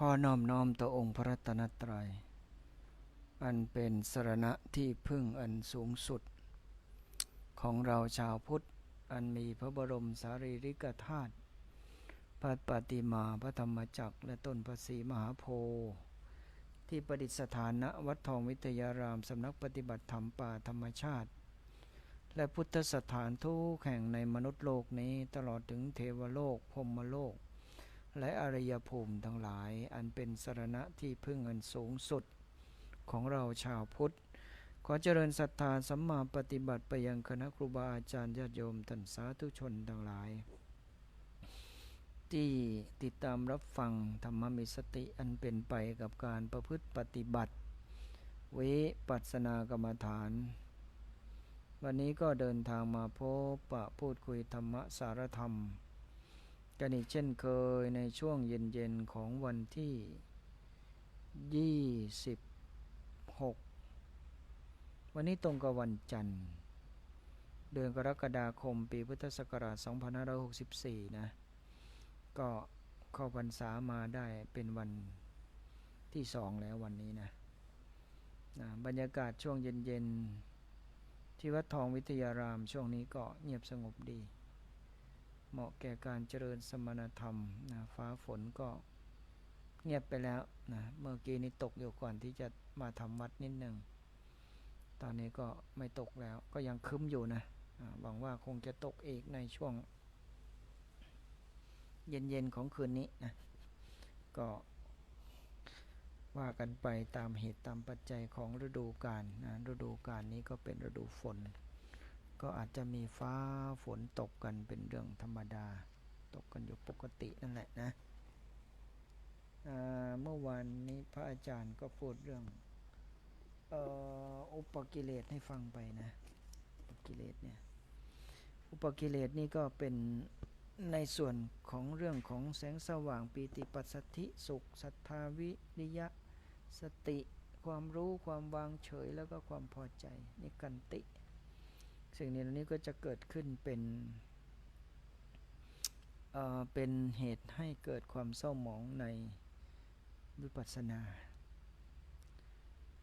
ข้อน้อมน้อมต่อองค์พระรัตนตรัย อันเป็นสรณะที่พึ่งอันสูงสุด ของเราชาวพุทธ อันมีพระบรมสารีริกธาตุพระปฏิมาพระธรรมจักรและต้นพระศรีมหาโพธิ์ที่ประดิษฐานณวัดทองวิทยาราม สำนักปฏิบัติธรรมป่าธรรมชาติ และพุทธสถานทุกแห่งในมนุษย์โลกนี้ตลอดถึงเทวโลกพรมโลก และอริยภูมิทั้งหลาย อันเป็นสรณะที่พึ่งอันสูงสุดของเราชาวพุทธ ขอเจริญศรัทธาสัมมาปฏิบัติไปยังคณะครูบาอาจารย์ญาติโยมท่านสาธุชนทั้งหลาย ที่ติดตามรับฟังธรรมมิสติอันเป็นไปกับการประพฤติปฏิบัติวิปัสสนากรรมฐาน วันนี้ก็เดินทางมาพบปะพูดคุยธรรมะสารธรรม กันอีกเช่นเคยในช่วงเย็นๆของวันที่ 26 วันนี้ตรงกับวันจันทร์ เดือนกรกฎาคมปีพุทธศักราช 2564 นะ ก็เข้าพรรษามาได้เป็นวันที่สองแล้ววันนี้นะนะบรรยากาศช่วงเย็นๆ ที่วัดทองวิทยารามช่วงนี้ก็เงียบสงบดี เหมาะแก่การเจริญสมณธรรมนะฟ้าฝนก็เงียบไปแล้วนะเมื่อกี้นี้ตกอยู่ก่อนที่จะมาทำวัดนิดหนึ่งตอนนี้ก็ไม่ตกแล้วก็ยังคึ้มอยู่นะหวังว่าคงจะตกอีกในช่วง เย็นๆของคืนนี้นะก็ว่ากันไปตามเหตุตามปัจจัยของฤดูกาลนะฤดูกาลนี้ก็เป็นฤดูฝน ก็อาจจะมีฟ้าฝนตกกันเป็นเรื่องธรรมดา ตกกันอยู่ปกตินั่นแหละนะเมื่อวานนี้พระอาจารย์ก็พูดเรื่องอุปกิเลสให้ฟังไปนะอุปกิเลสเนี่ยอุปกิเลสนี่ก็เป็นในส่วนของเรื่องของแสงสว่างปีติปัสสทธิสุขศรัทธาวิริยะสติ ความรู้ความวางเฉยแล้วก็ความพอใจนี่กันติ สิ่งนี้เหล่านี้ก็จะเกิดขึ้นเป็นเอ่อเป็นเหตุให้เกิดความเศร้าหมองในวิปัสสนา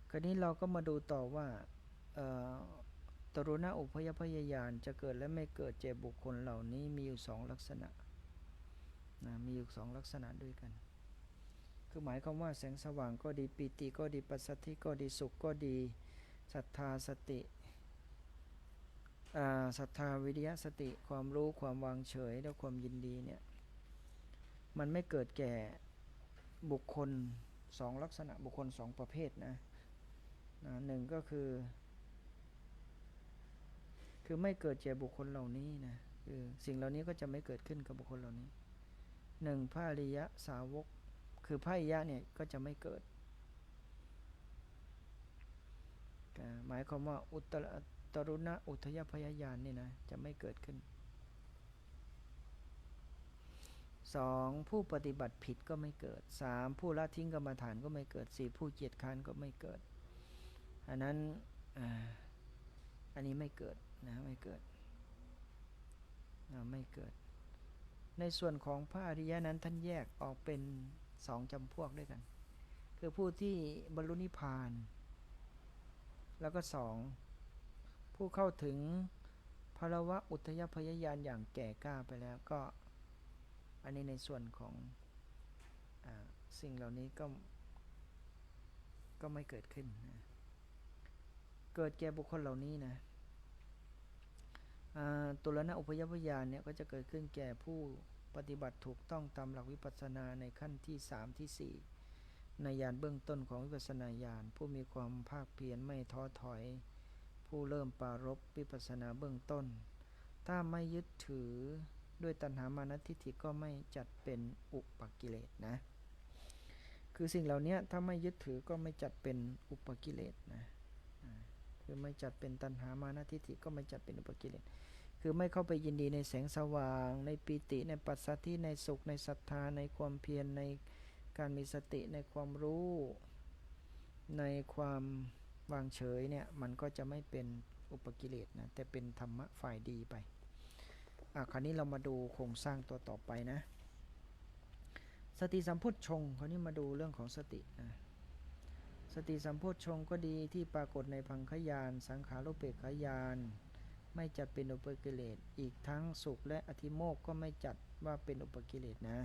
คราวนี้เราก็มาดูต่อว่าเอ่อตรุณะอุพยพยายานจะเกิดและไม่เกิดเจ็บบุคคลเหล่านี้มีอยู่สองลักษณะนะมีอยู่สองลักษณะด้วยกัน คือหมายความว่าแสงสว่างก็ดีปีติก็ดีปัสสติก็ดีสุขก็ดีศรัทธาสติ ศรัทธาวิริยะสติความรู้ความวางเฉยและความยินดีเนี่ยมันไม่เกิดแก่บุคคลสองลักษณะบุคคลสองประเภทนะนะหนึ่งก็คือ คือไม่เกิดแก่บุคคลเหล่านี้นะคือสิ่งเหล่านี้ก็จะไม่เกิดขึ้นกับบุคคลเหล่านี้หนึ่งพระอริยะสาวก คือพระอริยะเนี่ยก็จะไม่เกิด หมายความว่าอุตร ตรุณะอุทยพยายานนี่นะจะไม่เกิดขึ้นสองผู้ปฏิบัติผิดก็ไม่เกิดสามผู้ละทิ้งกรรมฐานก็ไม่เกิดสี่ผู้เกียจค้านก็ไม่เกิด อันนั้นอันนี้ไม่เกิดนะไม่เกิดไม่เกิด ในส่วนของพระอริยะนั้นท่านแยกออกเป็นสองจำพวกด้วยกัน คือผู้ที่บรรลุนิพพาน แล้วก็สอง ผู้เข้าถึงภาวะอุทยพยายานอย่างแก่กล้าไปแล้วก็ อันนี้ในส่วนของอสิ่งเหล่านี้ก็ ก็ไม่เกิดขึ้นนะเกิดแก่บุคคลเหล่านี้นะตุลนะอุพยพยานเนี่ยก็จะเกิดขึ้นแก่ผู้ปฏิบัติถูกต้องตามหลักวิปัสสนาในขั้นที่ 3 ที่ 4 ในยานเบื้องต้นของวิปัสสนาญาณผู้มีความภาคเพียรไม่ท้อถอย ผู้เริ่มปรารบวิปัสสนาเบื้องต้น ถ้าไม่ยึดถือด้วยตัณหามานะทิฏฐิก็ไม่จัดเป็นอุปกิเลสนะ คือสิ่งเหล่านี้ถ้าไม่ยึดถือก็ไม่จัดเป็นอุปกิเลสนะคือไม่จัดเป็นตัณหามานะทิฏฐิก็ไม่จัดเป็นอุปกิเลส คือไม่เข้าไปยินดีในแสงสว่าง ในปีติในปัสสัทธิในสุขในศรัทธาในความเพียรในการมีสติในความรู้ในความ วางเฉยเนี่ยมันก็จะไม่เป็นอุปกิเลสนะแต่เป็นธรรมะฝ่ายดีไปอะคราวนี้เรามาดูโครงสร้างตัวต่อไปนะ สติสัมพชฌงค์คราวนี้มาดูเรื่องของสตินะสติสัมโพชงก็ดีที่ปรากฏในพังคยาน สังขารุเปกขยาน ไม่จัดเป็นอุปกิเลส อีกทั้งสุขและอธิโมกก็ไม่จัดว่าเป็นอุปกิเลสนะ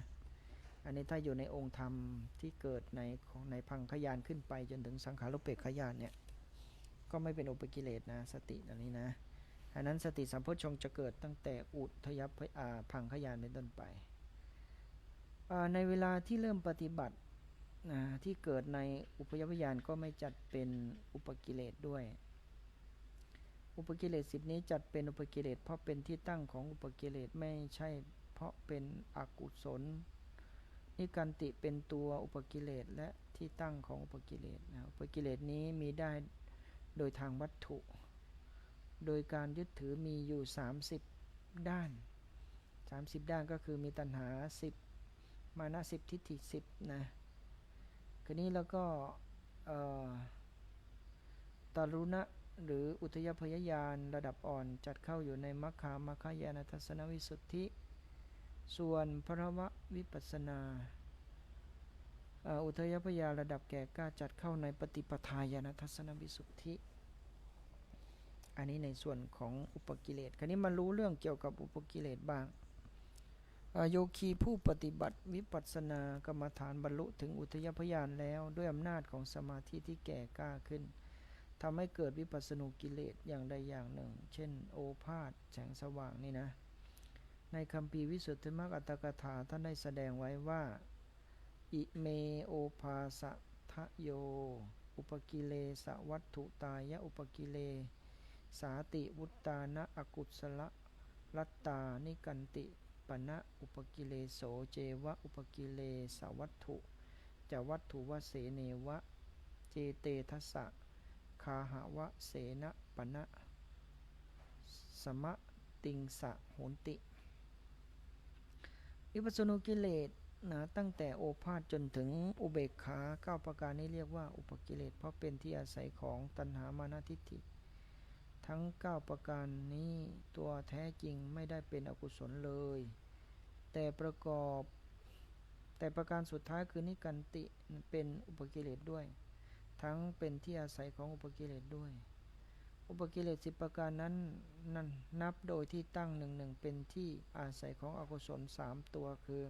อันนี้ถ้าอยู่ในองค์ธรรมที่เกิดในของในพังคยานขึ้นไปจนถึงสังขารุเปกขยานเนี่ย ก็ไม่เป็นอุปกิเลสนะสติอันนี้นะอันนั้นสติสัมโพชงจะเกิดตั้งแต่อุทยพยาพังคยานเป็นต้นไป ในเวลาที่เริ่มปฏิบัตินะที่เกิดในอุปยพยานก็ไม่จัดเป็นอุปกิเลสด้วย อุปกิเลสสิบนี้จัดเป็นอุปกิเลสเพราะเป็นที่ตั้งของอุปกิเลสไม่ใช่เพราะเป็นอกุศลนิกันติเป็นตัวอุปกิเลสและที่ตั้งของอุปกิเลสนะอุปกิเลสนี้มีได้ โดยทางวัตถุ โดยการยึดถือมีอยู่ 30 ด้าน 30 ด้านก็คือมีตัณหา 10 มานะ10 ทิฏฐิ10 นะคืนนี้แล้วก็ตารุณะหรืออุทยพยญาณระดับอ่อนจัดเข้าอยู่ในมัคคามัคคายานทัศนวิสุทธิ ส่วนพระวะวิปัสนา อุทยพยาระดับแก่กล้าจัดเข้าในปฏิปทาญาณทัศนวิสุทธิ อันนี้ในส่วนของอุปกิเลสคราวนี้มารู้เรื่องเกี่ยวกับอุปกิเลสบ้างโยคีผู้ปฏิบัติวิปัสสนากรรมฐานบรรลุถึงอุทยพยานแล้วด้วยอำนาจของสมาธิที่แก่กล้าขึ้นทำให้เกิดวิปัสสนูกิเลสอย่างใดอย่างหนึ่ง เช่น โอภาษแสงสว่างนี่นะ ในคำปีวิสุทธิมรรคอัตถกถาท่านได้แสดงไว้ว่า อิเมโอภาสะทะโย อุปกิเลสวัตถุตายะอุปกิเลสาติวุตานะอกุศลรัตตานิกันติปณะอุปกิเลโสเจวะอุปกิเลสวัตถุจะวัตถุวเสเนวะ เจเตทัสสะคาหาวะเสนปณะสมะติงสะโหนติวิปัสสนุกิเลสนะตั้งแต่โอภาษจนถึงอุเบกขาเก้าประการนี้เรียกว่าอุปกิเลสเพราะเป็นที่อาศัยของตัณหามานาทิฏฐิ ทั้ง 9 ประการนี้ตัวแท้จริงไม่ได้เป็นอกุศลเลย แต่ประกอบ แต่ประการสุดท้ายคือนิกันติเป็นอุปกิเลสด้วย ทั้งเป็นที่อาศัยของอุปกิเลสด้วย อุปกิเลสสิประการนั้นนั่นนับโดยที่ตั้งหนึ่งหนึ่งเป็นที่อาศัยของอกุศลสามตัวคือ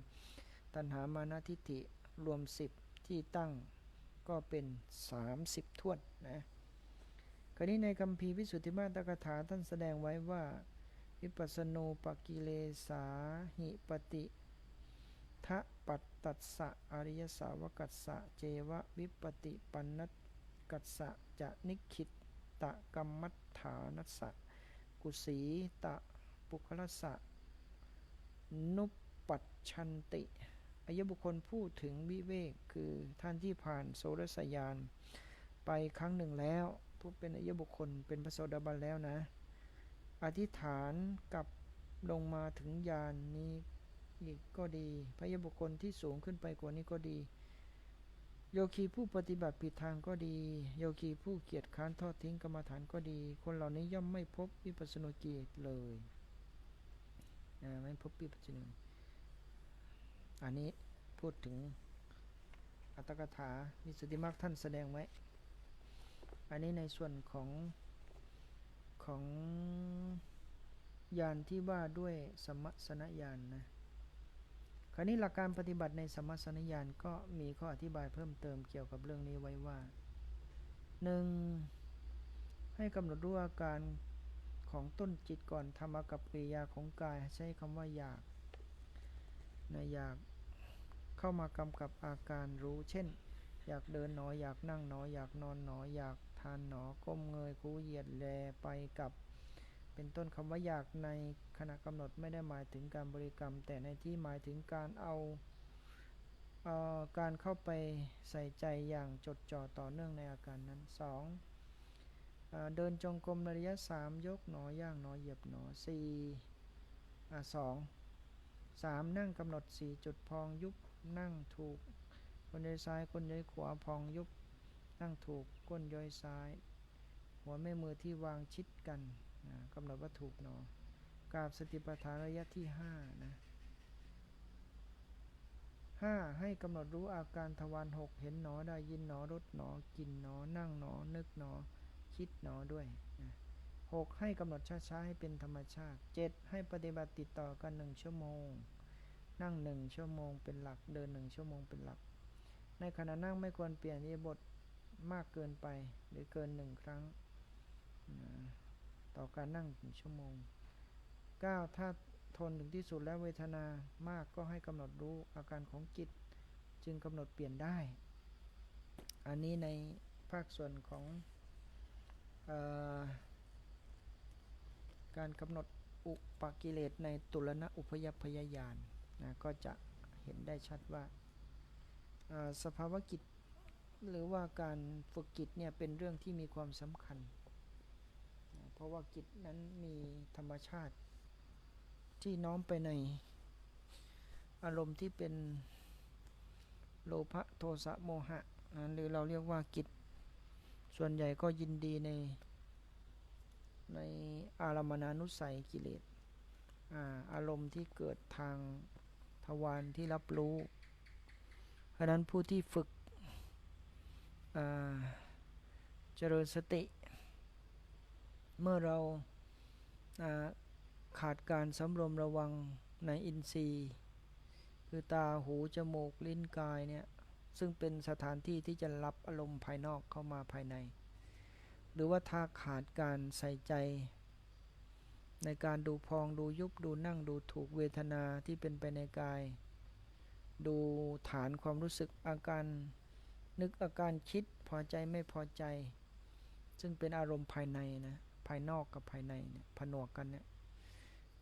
ตัณหามานาทิฏฐิรวมสิบที่ตั้งก็เป็น 30 ทวดนะ คราวนี้ในคำพีวิสุทธิมาตกถาท่านแสดงไว้ว่า วิปัสสนูปกิเลสาหิปติทะปัตตัสสะอริยสาวกัสสะเจวะวิปติปันนกัสสะจะนิคิตตะกรรมัฏฐานัสสะกุสีตะปุคลสะนุปปัชชันติอายบุคคลพูดถึงวิเวกคือท่านที่ผ่านโสรสยาน ไปครั้งหนึ่งแล้ว ผู้เป็นอายบุคคล เป็นพระโสดาบันแล้วนะ อธิษฐานกับลงมาถึงยานนี้อีกก็ดีพยบุคคลที่สูงขึ้นไปกว่านี้ก็ดี โยคีผู้ปฏิบัติผิดทางก็ดี โยคีผู้เกียจค้านทอดทิ้งกรรมฐานก็ดี คนเหล่านี้ย่อมไม่พบวิปัสสนุกิเลสเลยไม่พบวิปัสสนุอันนี้พูดถึงอัตถกถาวิสุทธิมรรท่านแสดงไว้ อันนี้ในส่วนของของยานที่ว่าด้วยสมัสนญาณนนะคราวนี้หลักการปฏิบัติในสมัสนญาณก็มีข้ออธิบายเพิ่มเติมเกี่ยวกับเรื่องนี้ไว้ว่าหนึ่งให้กำหนดรู้อาการของต้นจิตก่อนทำกับกิริยาของกายใช้คำว่าอยากนะอยากเข้ามากำกับอาการรู้ เช่น อยากเดินหนออยากนั่งหนออยากนอนหนออยาก ทานหนอก้มเงยคูเหยียดแลไปกับ เป็นต้นคำว่าอยากในขณะกำหนดไม่ได้หมายถึงการบริกรรม แต่ในที่หมายถึงการเอาเออการเข้าไปใส่ใจอย่างจดจ่อต่อเนื่องในอาการนั้น 2. เดินจงกรมระยะ 3 ยกหนอย่างหนอเหยียบหนอ4อ่า2 3 นั่งกำหนด 4 จุดพองยุบนั่งถูกคนย้อยซ้ายคนย้อยขวาพองยุบ นั่งถูกก้นย้อยซ้าย หัวแม่มือที่วางชิดกันกำหนดว่าถูกเนาะกราบสติปัฏฐานระยะที่ห้านะห้าให้กำหนดรู้อาการทวารหกเห็นหนอได้ยินหนอรสหนอกินหนอนั่งหนอนึกหนอ คิดหนอด้วยนะหกให้กำหนดช้าๆให้เป็นธรรมชาติเจ็ดให้ปฏิบัติติดต่อกันหนึ่งชั่วโมง นั่งหนึ่งชั่วโมงเป็นหลักเดินหนึ่งชั่วโมงเป็นหลัก ในขณะนั่งไม่ควรเปลี่ยนอิริยาบท มากเกินไป หรือเกินหนึ่งครั้ง ต่อการนั่งหนึ่งชั่วโมง 9. ถ้าทนถึงที่สุดแล้วเวทนามากก็ให้กำหนดรู้อาการของจิต จึงกำหนดเปลี่ยนได้ อันนี้ในภาคส่วนของออการกำหนดอุปกิเลสในตุลนะอุพยพยายานนะก็จะเห็นได้ชัดว่าสภาวะกิจ หรือว่าการฝึกกิจเนี่ยเป็นเรื่องที่มีความสำคัญ เพราะว่ากิจนั้นมีธรรมชาติ ที่น้อมไปในอารมณ์ที่เป็นโลภะโทสะโมหะนะหรือเราเรียกว่ากิจ ส่วนใหญ่ก็ยินดีใน ในอารมณานุสัยกิเลสอารมณ์ที่เกิดทางทวารที่รับรู้ เพราะนั้นผู้ที่ฝึก เจริญสติ เมื่อเราขาดการสำรวมระวังในอินทรีย์ คือตาหูจมูกลิ้นกายเนี่ยซึ่งเป็นสถานที่ที่จะรับอารมณ์ภายนอกเข้ามาภายใน หรือว่าถ้าขาดการใส่ใจ ในการดูพองดูยุบดูนั่งดูถูกเวทนาที่เป็นไปในกาย ดูฐานความรู้สึกอาการ นึกอาการคิดพอใจไม่พอใจ ซึ่งเป็นอารมณ์ภายในนะภายนอกกับภายในเนี่ยผนวกกันเนี่ย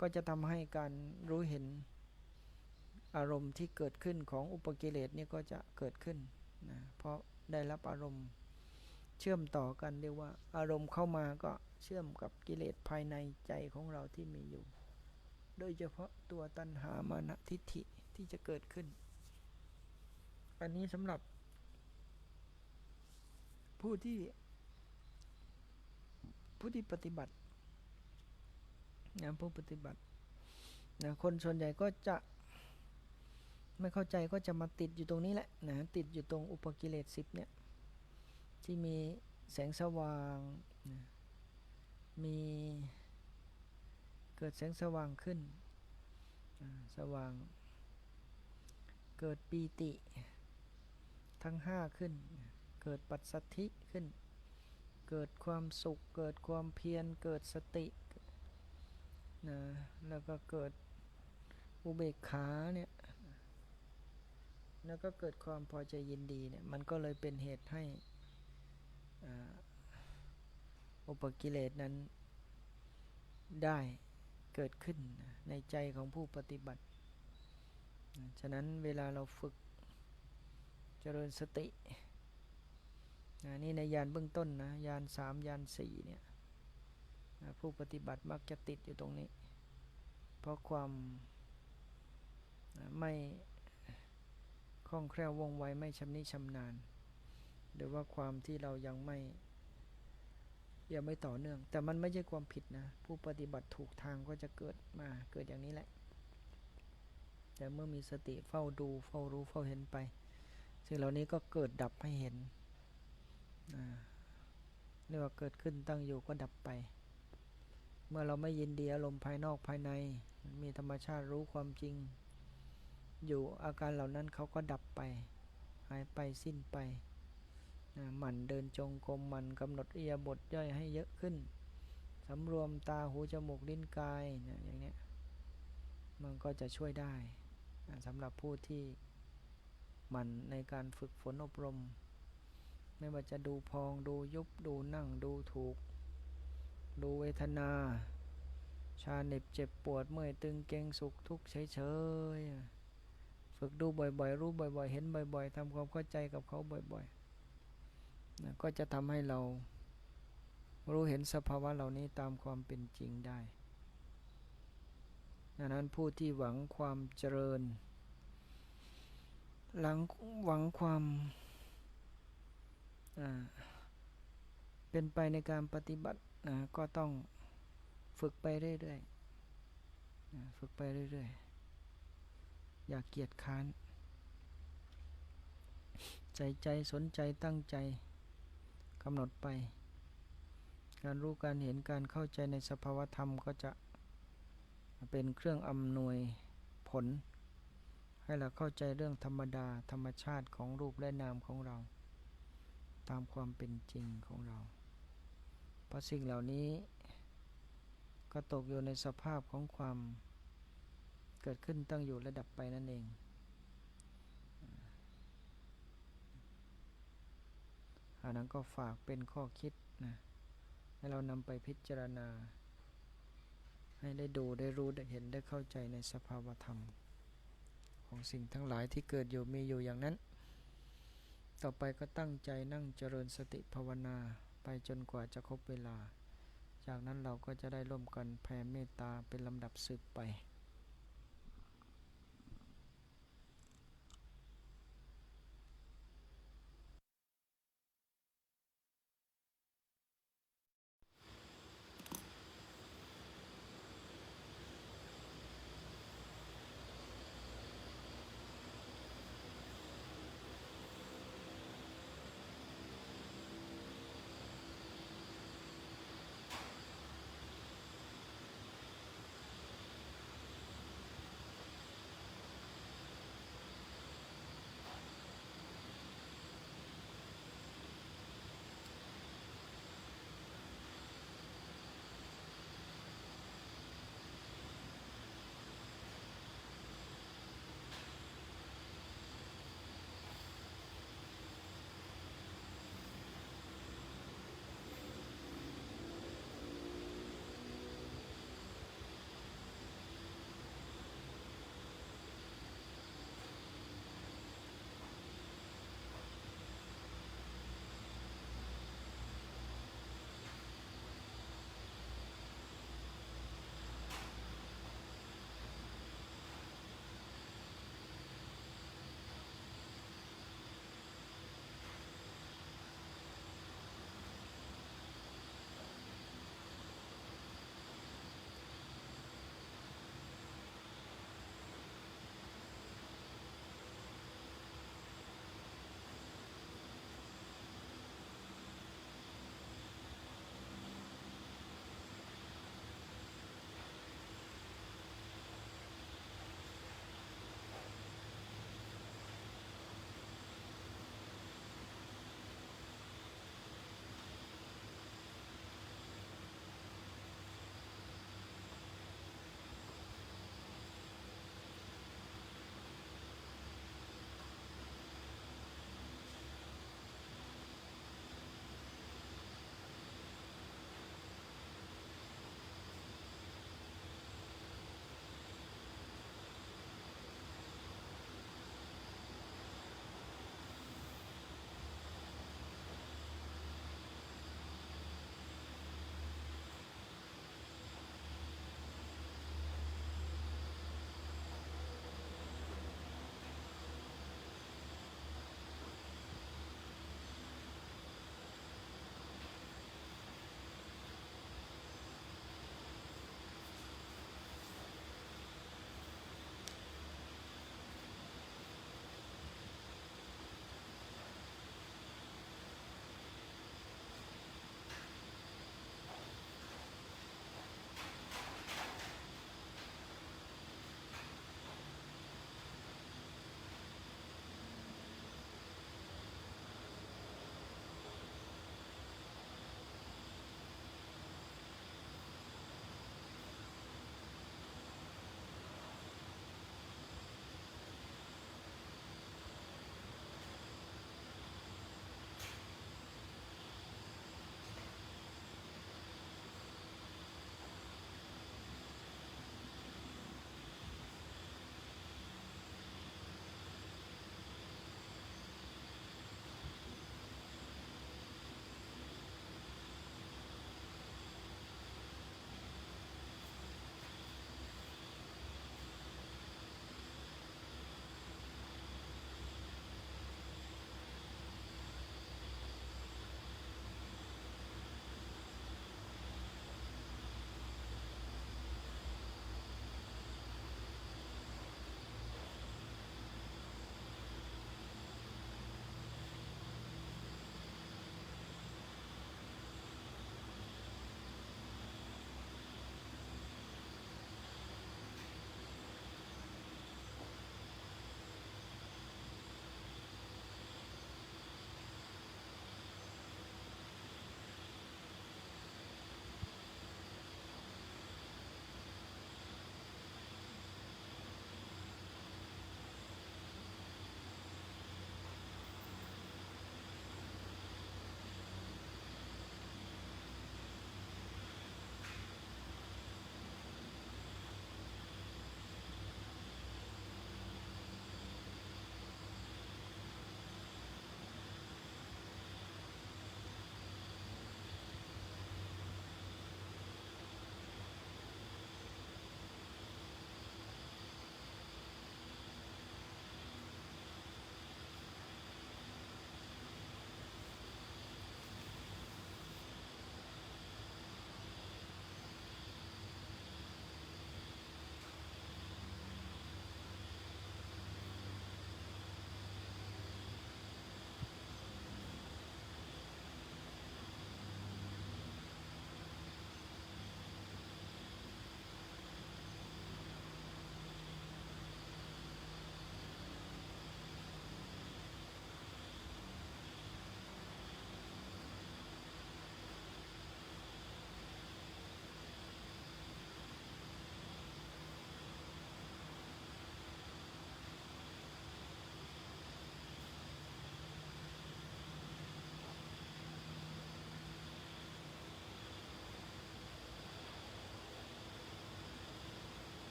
ก็จะทำให้การรู้เห็นอารมณ์ที่เกิดขึ้นของอุปกิเลสนี่ก็จะเกิดขึ้นนะเพราะได้รับอารมณ์เชื่อมต่อกันเรียกว่า อารมณ์เข้ามาก็เชื่อมกับกิเลสภายในใจของเราที่มีอยู่ โดยเฉพาะตัวตัณหามานะทิฏฐิที่จะเกิดขึ้น อันนี้สำหรับ ผู้ที่ผู้ที่ปฏิบัตินะผู้ปฏิบัตินะคนส่วนใหญ่ก็จะไม่เข้าใจก็จะมาติดอยู่ตรงนี้แหละนะติดอยู่ตรงอุปกิเลสสิบเนี่ยที่มีแสงสว่างนะมีเกิดแสงสว่างขึ้น สว่าง เกิดปีติทั้งห้าขึ้น เกิดปัสสัทธิขึ้น เกิดความสุข เกิดความเพียร เกิดสตินะแล้วก็เกิดอุเบกขาเนี่ย แล้วก็เกิดความพอใจยินดีเนี่ย มันก็เลยเป็นเหตุให้อุปกิเลสนั้นได้เกิดขึ้นในใจของผู้ปฏิบัติ ฉะนั้นเวลาเราฝึกเจริญสติ นะนี่ในยานเบื้องต้นนะยานสามยานสี่เนี่ยนะผู้ปฏิบัติมักจะติดอยู่ตรงนี้ เพราะความนะไม่คล่องแคล่วว่องไวไม่ชำนิชำนาญ หรือว่าความที่เรายังไม่ยังไม่ต่อเนื่อง แต่มันไม่ใช่ความผิดนะ ผู้ปฏิบัติถูกทางก็จะเกิดมาเกิดอย่างนี้แหละ แต่เมื่อมีสติเฝ้าดูเฝ้ารู้เฝ้าเห็นไป สิ่งเหล่านี้ก็เกิดดับให้เห็น เรียกว่าเกิดขึ้นตั้งอยู่ก็ดับไป เมื่อเราไม่ยินดีอารมณ์ภายนอกภายใน มีธรรมชาติรู้ความจริง อยู่อาการเหล่านั้นเขาก็ดับไป หายไปสิ้นไปหมั่นเดินจงกรมหมั่นกำหนดเอียบทย่อยให้เยอะขึ้นสำรวมตาหูจมูกลิ้นกายนะอย่างนี้มันก็จะช่วยได้สำหรับผู้ที่หมั่นในการฝึกฝนอบรม ไม่ว่าจะดูพองดูยุบดูนั่งดูถูก ดูเวทนา ชาเหน็บเจ็บปวดเมื่อยตึงเกรงสุขทุกข์เฉยๆฝึกดูบ่อยๆ รู้บ่อยๆ เห็นบ่อยๆทำความเข้าใจกับเขาบ่อยๆนะก็จะทำให้เรารู้เห็นสภาวะเหล่านี้ตามความเป็นจริงได้ดังนั้นผู้ที่หวังความเจริญ หลังหวังความ เป็นไปในการปฏิบัตินะก็ต้องฝึกไปเรื่อยๆ ฝึกไปเรื่อยๆ อย่าเกียจค้านใส่ใจสนใจตั้งใจกำหนดไป การรู้การเห็นการเข้าใจในสภาวธรรมก็จะเป็นเครื่องอำนวยผล ให้เราเข้าใจเรื่องธรรมดาธรรมชาติของรูปและนามของเรา ตามความเป็นจริงของเรา เพราะสิ่งเหล่านี้ ก็ตกอยู่ในสภาพของความเกิดขึ้นตั้งอยู่ระดับไปนั่นเอง อันนั้นก็ฝากเป็นข้อคิดนะ ให้เรานำไปพิจารณา ให้ได้ดูได้รู้ได้เห็นได้เข้าใจในสภาวธรรม ของสิ่งทั้งหลายที่เกิดอยู่มีอยู่อย่างนั้น ต่อไปก็ตั้งใจนั่งเจริญสติภาวนาไปจนกว่าจะครบเวลา จากนั้นเราก็จะได้ร่วมกันแผ่เมตตาเป็นลำดับสืบไป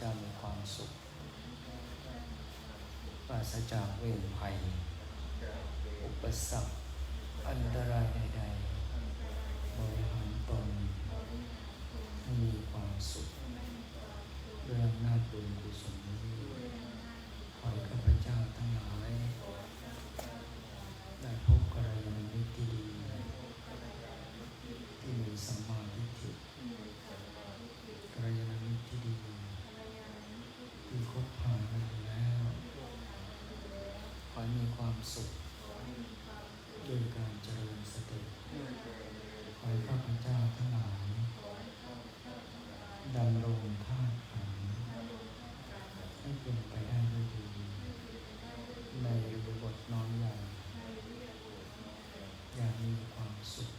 จ้ามีความสุข ปราศจากเวรภัย อุปสรรค อันตรายใดๆบริหารตนให้มีความสุขด้วยอำนาจบุญกุศลนี้ขอให้ข้าพเจ้าทั้งหลาย ได้พบกัลยาณมิตรที่ดี ที่มีสัมมาทิฏฐิกัลยาณมิตรที่ดี ที่คบหากันอยู่แล้ว ขอให้มีความสุขด้วยการเจริญสติขอให้ข้าพเจ้าทั้งหลายดำรงธาตุขันธ์ให้เป็นไปได้ด้วยดี ในบริบทน้อมใหญ่อย่างมีความสุข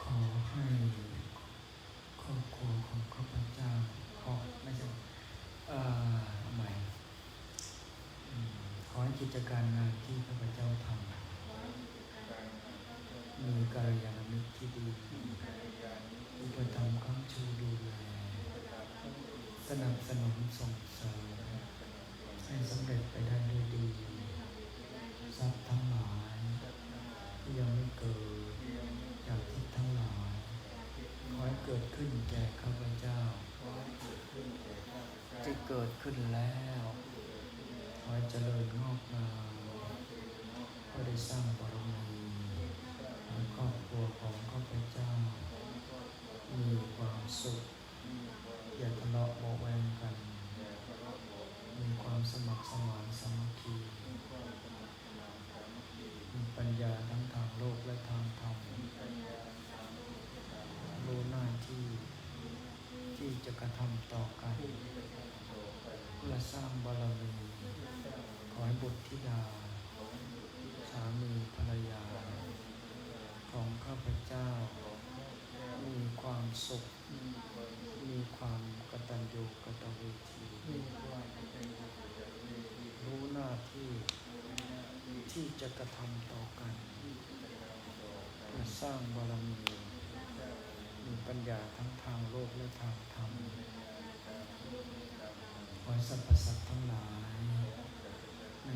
ขอให้ครอบครัวของข้าพเจ้าขอไม่ใช่เอ่อเอาใหม่อืมขอให้ กิจการงานที่ข้าพเจ้าทำมีกัลยาณมิตรที่ดีอุปถัมภ์ค้ำชูดูแลสนับสนุนส่งเสริมให้สำเร็จไปได้ด้วยดีทรัพย์ทั้งหลายที่ยังไม่เกิดจากทิศทั้งหลายขอให้เกิดขึ้นแก่ข้าพเจ้าที่เกิดขึ้นแล้ว อให้เจริญงอกงามขอได้สร้างบารมีให้ครอบครัวของข้าพเจ้า มีความสุข อย่าทะเลาะเบาแวงกัน มีความสมัครสมานสามัคคีมีปัญญาทั้งทางโลกและทางธรรมรู้หน้าที่ที่จะกระทำต่อกัน เพื่อสร้างบารมี อให้บุตรธิดา สามีภรรยา ของข้าพเจ้า มีความสุข มีความกตัญญูกตเวที รู้หน้าที่ที่จะกระทำต่อกันเพื่อสร้างบารมีมีปัญญาทั้งทางโลกและทางธรรมขอให้สรรพสัตว์ทั้งหลาย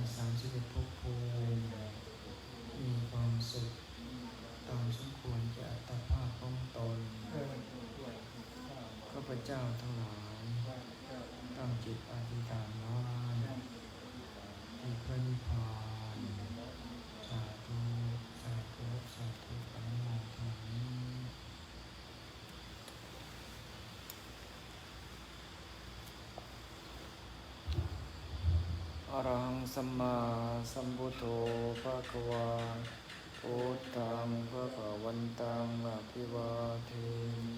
ในสามสิบเอ็ดภพภูมิมีความสุขตามสมควรแก่อัตภาพของตนข้าพเจ้าทั้งหลายตั้งจิตอธิษฐาน อรหังสัมมาสัมพุทโธภะคะวาพุทธังภะคะวันตังอภิวาเทมิ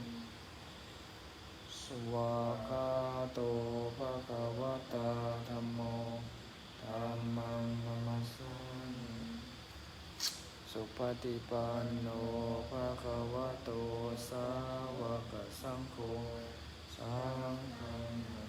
สวากาโตภะคะวะตาธัมโมธัมมังนามัสสสุปฏิปันโนภะคะวะโตสาวกสังโฆสังฆัง